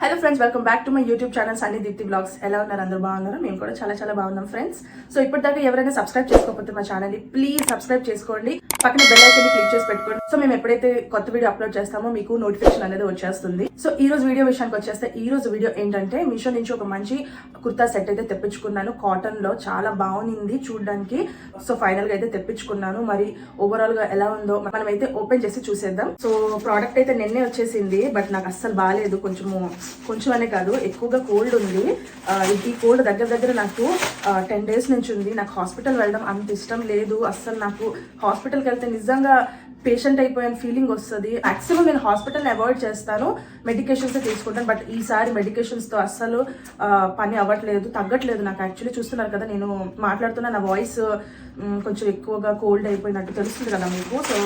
Hello friends welcome back to my YouTube channel Sunny Deepti blogs ఎలా ఉన్నారు? అందరూ బాగున్నారు? మేము కూడా చాలా చాలా బాగున్నాం ఫ్రెండ్స్ సో ఇప్పటిదాకా ఎవరైనా సబ్స్క్రైబ్ చేసుకోకపోతే మా ఛానల్ని ప్లీజ్ సబ్స్క్రైబ్ చేసుకోండి. పక్కన బెల్ ఐకన్ క్లిక్ చేసి పెట్టుకోండి. సో మేము ఎప్పుడైతే కొత్త వీడియో అప్లోడ్ చేస్తామో మీకు నోటిఫికేషన్ అనేది వచ్చేస్తుంది. సో ఈ రోజు వీడియో విషయానికి వచ్చేస్తే ఈ రోజు వీడియో ఏంటంటే మీషో నుంచి ఒక మంచి కుర్తా సెట్ అయితే తెప్పించుకున్నాను. కాటన్లో చాలా బాగుంది చూడడానికి. సో ఫైనల్గా అయితే తెప్పించుకున్నాను. మరి ఓవరాల్గా ఎలా ఉందో మనం అయితే ఓపెన్ చేసి చూసేద్దాం. సో ప్రోడక్ట్ అయితే నిన్నే వచ్చేసింది బట్ నాకు అస్సలు బాగాలేదు కొంచెము కొంచెం అనే కాదు ఎక్కువగా కోల్డ్ ఉంది. ఈ కోల్డ్ దగ్గర దగ్గర నాకు టెన్ డేస్ నుంచి ఉంది. నాకు హాస్పిటల్ వెళ్ళడం అంత ఇష్టం లేదు. అస్సలు నాకు హాస్పిటల్కి వెళ్తే నిజంగా పేషెంట్ అయిపోయిన ఫీలింగ్ వస్తుంది. మాక్సిమం నేను హాస్పిటల్ అవాయిడ్ చేస్తాను. మెడికేషన్స్ తీసుకుంటాను. బట్ ఈసారి మెడికేషన్స్తో అస్సలు పని అవ్వట్లేదు తగ్గట్లేదు నాకు. యాక్చువల్లీ చూస్తున్నారు కదా నేను మాట్లాడుతున్న నా వాయిస్ కొంచెం ఎక్కువగా కోల్డ్ అయిపోయినట్టు తెలుస్తుంది కదా మీకు. సో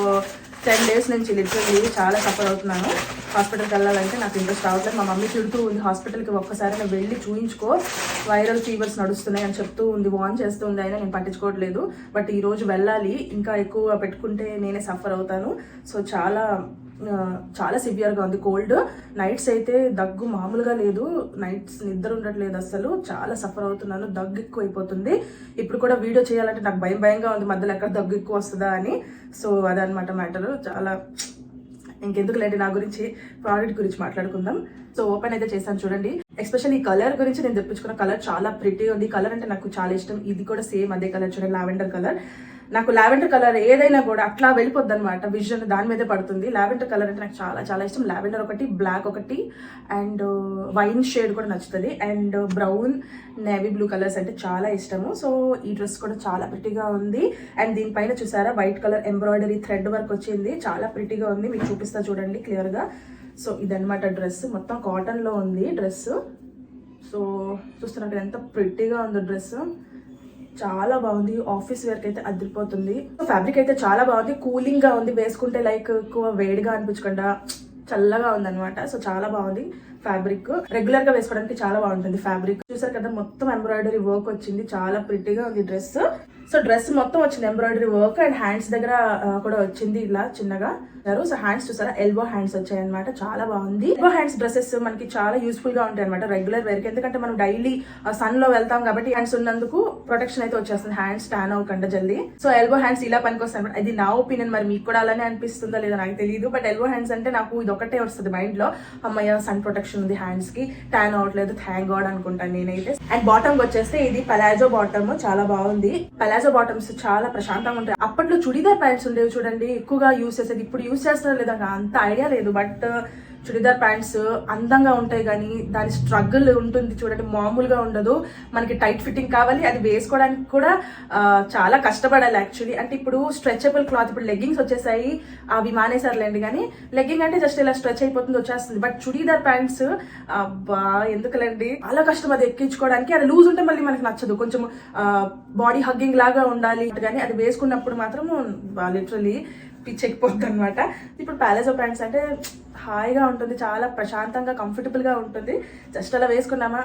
టెన్ డేస్ నుంచి లిటరల్లీ చాలా సఫర్ అవుతున్నాను. హాస్పిటల్కి వెళ్ళాలంటే నాకు ఇంట్రెస్ట్ రావట్లేదు. మా మమ్మీ తిడుతూ ఉంది హాస్పిటల్కి ఒక్కసారి నేను వెళ్ళి చూయించుకో. వైరల్ ఫీవర్స్ నడుస్తున్నాయి అని చెప్తూ ఉంది వాన్ చేస్తూ ఉంది. అయినా నేను పట్టించుకోవట్లేదు. బట్ ఈరోజు వెళ్ళాలి. ఇంకా ఎక్కువ పెట్టుకుంటే నేనే సఫర్ అవుతాను. సో చాలా చాలా సివియర్గా ఉంది. కోల్డ్ నైట్స్ అయితే దగ్గు మామూలుగా లేదు. నైట్స్ నిద్ర ఉండట్లేదు అసలు చాలా సఫర్ అవుతున్నాను. దగ్గు ఎక్కువ అయిపోతుంది ఇప్పుడు కూడా వీడియో చేయాలంటే నాకు భయం భయంగా ఉంది. మధ్యలో ఎక్కడ దగ్గు ఎక్కువ వస్తుందా అని. సో అదనమాట మ్యాటర్ చాలా ఇంకెందుకు లేండి. నా గురించి ప్రోడక్ట్ గురించి మాట్లాడుకుందాం. సో ఓపెన్ అయితే చేశాను చూడండి. ఎస్పెషల్ ఈ కలర్ గురించి నేను తెప్పించుకున్న కలర్ చాలా ప్రిటీ ఉంది. కలర్ అంటే నాకు చాలా ఇష్టం. ఇది కూడా సేమ్ అదే కలర్ చూడండి. లావెండర్ కలర్ నాకు లావెండర్ కలర్ ఏదైనా కూడా అట్లా వెళ్ళిపోద్ది అనమాట విజన్ దాని మీదే పడుతుంది. లావెండర్ కలర్ అంటే నాకు చాలా చాలా ఇష్టం. లావెండర్ ఒకటి బ్లాక్ ఒకటి అండ్ వైన్ షేడ్ కూడా నచ్చుతుంది. And brown navy blue colours అంటే చాలా ఇష్టము. సో ఈ డ్రెస్ కూడా చాలా ప్రిటీగా ఉంది. అండ్ దీనిపైన చూసారా white colour embroidery thread work వచ్చింది. చాలా ప్రిటీగా ఉంది. మీకు చూపిస్తా చూడండి క్లియర్గా సో ఇదనమాట డ్రెస్ మొత్తం కాటన్లో ఉంది డ్రెస్ సో చూస్తున్నట్టు ఎంత ప్రిటీగా ఉంది డ్రెస్ చాలా బాగుంది. ఆఫీస్ వేర్కి అయితే అదిరిపోతుంది. ఫ్యాబ్రిక్ అయితే చాలా బాగుంది. కూలింగ్గా ఉంది. వేసుకుంటే లైక్ ఎక్కువ వేడిగా అనిపించకుండా చల్లగా ఉంది అనమాట సో చాలా బాగుంది ఫ్యాబ్రిక్. రెగ్యులర్గా వేసుకోవడానికి చాలా బాగుంటుంది ఫ్యాబ్రిక్. చూసారు కదా మొత్తం ఎంబ్రాయిడరీ వర్క్ వచ్చింది. చాలా ప్రిటీగా ఉంది డ్రెస్. సో డ్రెస్ మొత్తం వచ్చింది ఎంబ్రాయిడరీ వర్క్ అండ్ హ్యాండ్స్ దగ్గర కూడా వచ్చింది ఇలా చిన్నగా. సో హ్యాండ్స్ చూసారా? ఎల్బో హ్యాండ్స్ వచ్చాయి అనమాట చాలా బాగుంది. ఎల్బో హ్యాండ్స్ డ్రెస్సెస్ మనకి చాలా యూస్ఫుల్గా ఉంటాయి అనమాట రెగ్యులర్ వేర్కి ఎందుకంటే మనం డైలీ సన్లో వెళ్తాం కాబట్టి హ్యాండ్స్ ఉన్నందుకు ప్రొటెక్షన్ అయితే వచ్చేస్తుంది. హ్యాండ్స్ టాన్ అవ్వకుండా జల్దీ. సో ఎల్బో హ్యాండ్స్ ఇలా పనికొస్తాయి అనమాట ఇది నా ఒపీనియన్ మరి మీకు కూడా అలానే అనిపిస్తుందో లేదో నాకు తెలియదు బట్ ఎల్బో హ్యాండ్స్ అంటే నాకు ఇది ఒకటే వస్తుంది మైండ్లో. అమ్మయ్య సన్ ప్రొటెక్షన్ ఉంది హ్యాండ్స్కి. ట్యాన్ అవ్వట్లేదు థ్యాంక్ గాడ్ అనుకుంటాను నేనైతే. అండ్ బాటమ్ వచ్చేస్తే ఇది పలాజో బాటమ్ చాలా బాగుంది. పలాజో బాటమ్స్ చాలా ప్రశాంతంగా ఉంటాయి. అప్పట్లో చుడిదార్ ప్యాంట్స్ ఉండేవి చూడండి. ఎక్కువగా యూస్ చేసేది. ఇప్పుడు యూస్ చేస్తారో లేదా అంత ఐడియా లేదు. బట్ చుడిదార్ ప్యాంట్స్ అందంగా ఉంటాయి కానీ దాని స్ట్రగుల్ ఉంటుంది చూడండి మామూలుగా ఉండదు. మనకి టైట్ ఫిట్టింగ్ కావాలి అది వేసుకోవడానికి కూడా చాలా కష్టపడాలి యాక్చువల్లీ అంటే ఇప్పుడు స్ట్రెచబుల్ క్లాత్ ఇప్పుడు లెగ్గింగ్స్ వచ్చేసాయి అవి మానేసారులేండి కానీ లెగ్గింగ్ అంటే జస్ట్ ఇలా స్ట్రెచ్ అయిపోతుంది వచ్చేస్తుంది. బట్ చుడీదార్ ప్యాంట్స్ అబ్బా ఎందుకులేండి? చాలా కష్టం అది ఎక్కించుకోవడానికి. అది లూజ్ ఉంటే మళ్ళీ మనకి నచ్చదు. కొంచెం బాడీ హగ్గింగ్ లాగా ఉండాలి. కానీ అది వేసుకున్నప్పుడు మాత్రం లిటరలీ పిచ్చెక్కిపోద్ది అనమాట ఇప్పుడు ప్యాలెజో ప్యాంట్స్ అంటే హాయిగా ఉంటుంది చాలా ప్రశాంతంగా కంఫర్టబుల్గా ఉంటుంది. జస్ట్ అలా వేసుకున్నామా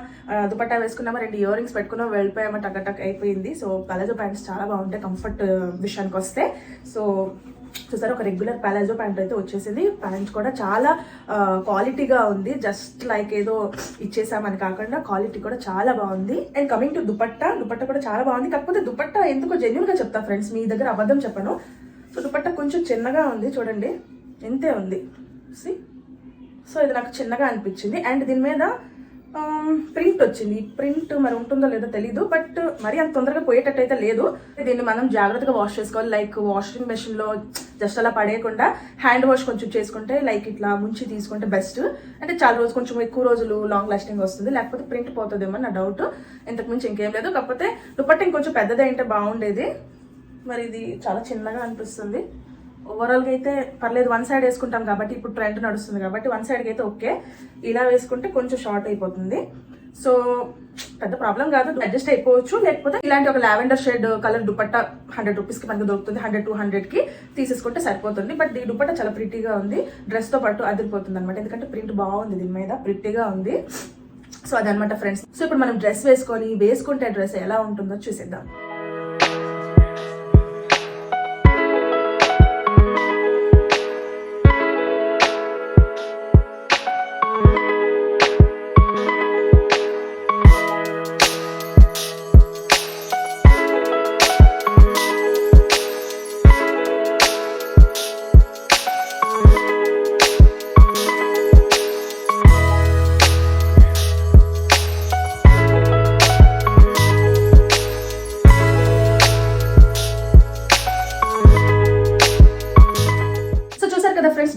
దుపట్టా వేసుకున్నామా రెండు ఇయర్ రింగ్స్ పెట్టుకున్నాం వెళ్ళిపోయామా టక్ టక్ అయిపోయింది. సో ప్యాలెజో ప్యాంట్స్ చాలా బాగుంటాయి కంఫర్ట్ విషయానికి వస్తే. సో చూసారు ఒక రెగ్యులర్ ప్యాలెజో ప్యాంట్ అయితే వచ్చేసింది. ప్యాంట్ కూడా చాలా క్వాలిటీగా ఉంది. జస్ట్ లైక్ ఏదో ఇచ్చేసామని కాకుండా క్వాలిటీ కూడా చాలా బాగుంది. And coming to dupatta dupatta కూడా చాలా బాగుంది. కాకపోతే దుపట్టా ఎందుకో జెన్యున్గా చెప్తా ఫ్రెండ్స్ మీ దగ్గర అబద్ధం చెప్పను. సో దుపట్టా కొంచెం చిన్నగా ఉంది చూడండి. ఎంతే ఉంది. సి సో ఇది నాకు చిన్నగా అనిపించింది. అండ్ దీని మీద um, ప్రింట్ వచ్చింది. ప్రింట్ మరి ఉంటుందో లేదో తెలీదు బట్ మరి అంత తొందరగా పోయేటట్టు అయితే లేదు. దీన్ని మనం జాగ్రత్తగా వాష్ చేసుకోవాలి. లైక్ వాషింగ్ మెషిన్లో జస్ట్ అలా పడేయకుండా హ్యాండ్ వాష్ కొంచెం చేసుకుంటే లైక్ ఇట్లా ముంచి తీసుకుంటే బెస్ట్ అంటే చాలా రోజు కొంచెం ఎక్కువ రోజులు లాంగ్ లాస్టింగ్ వస్తుంది. లేకపోతే ప్రింట్ పోతుందేమో నా డౌట్ ఇంతకుమించి ఇంకేం లేదు. కాకపోతే దుప్పట్ట ఇంకొంచెం పెద్దది అంటే బాగుండేది. మరి ఇది చాలా చిన్నగా అనిపిస్తుంది. ఓవరాల్గా అయితే పర్లేదు వన్ సైడ్ వేసుకుంటాం కాబట్టి ఇప్పుడు ట్రెండ్ నడుస్తుంది కాబట్టి వన్ సైడ్కి అయితే ఓకే ఇలా వేసుకుంటే కొంచెం షార్ట్ అయిపోతుంది. సో పెద్ద ప్రాబ్లం కాదు అడ్జస్ట్ అయిపోవచ్చు. లేకపోతే ఇలాంటి ఒక lavender shade colour dupatta hundred రూపీస్కి మనకు దొరుకుతుంది హండ్రెడ్ టూ హండ్రెడ్కి తీసేసుకుంటే సరిపోతుంది. బట్ ఈ దుపట్టా చాలా ప్రిటీగా ఉంది. డ్రెస్తో పాటు అదిరిపోతుంది అనమాట ఎందుకంటే ప్రింట్ బాగుంది దీని మీద ప్రిటీగా ఉంది. సో అదనమాట ఫ్రెండ్స్ సో ఇప్పుడు మనం డ్రెస్ వేసుకొని వేసుకుంటే డ్రెస్ ఎలా ఉంటుందో చూసేద్దాం.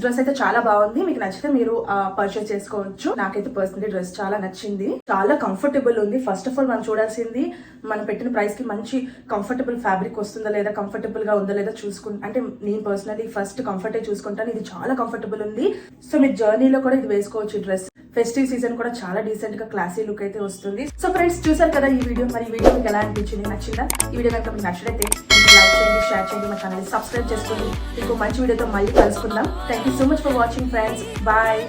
డ్రెస్ అయితే చాలా బాగుంది. మీకు నచ్చితే మీరు పర్చేస్ చేసుకోవచ్చు. నాకైతే పర్సనలీ డ్రెస్ చాలా నచ్చింది. చాలా కంఫర్టబుల్ ఉంది. ఫస్ట్ ఆఫ్ ఆల్ మనం చూడాల్సింది మనం పెట్టిన ప్రైస్కి మంచి కంఫర్టబుల్ ఫ్యాబ్రిక్ వస్తుందా లేదా కంఫర్టబుల్గా ఉందా లేదా చూసుకుంటా అంటే నేను పర్సనలీ ఫస్ట్ కంఫర్టే చూసుకుంటాను. ఇది చాలా కంఫర్టబుల్ ఉంది. సో మీరు జర్నీలో కూడా ఇది వేసుకోవచ్చు డ్రెస్. ఫెస్టివ్ సీజన్ కూడా చాలా డీసెంట్గా క్లాసీ లుక్ అయితే వస్తుంది. సో ఫ్రెండ్స్ చూసారు కదా ఈ వీడియో మరి ఈ వీడియో మీకు ఎలా అనిపించింది? నచ్చిందా? ఈ వీడియో కనుక మీకు నచ్చినైతే లైక్ చేయండి షేర్ చేయండి మా ఛానల్ సబ్స్క్రైబ్ చేసుకోండి. మీకు మంచి వీడియోతో మళ్ళీ కలుసుకుందాం. Thank you so much for watching friends bye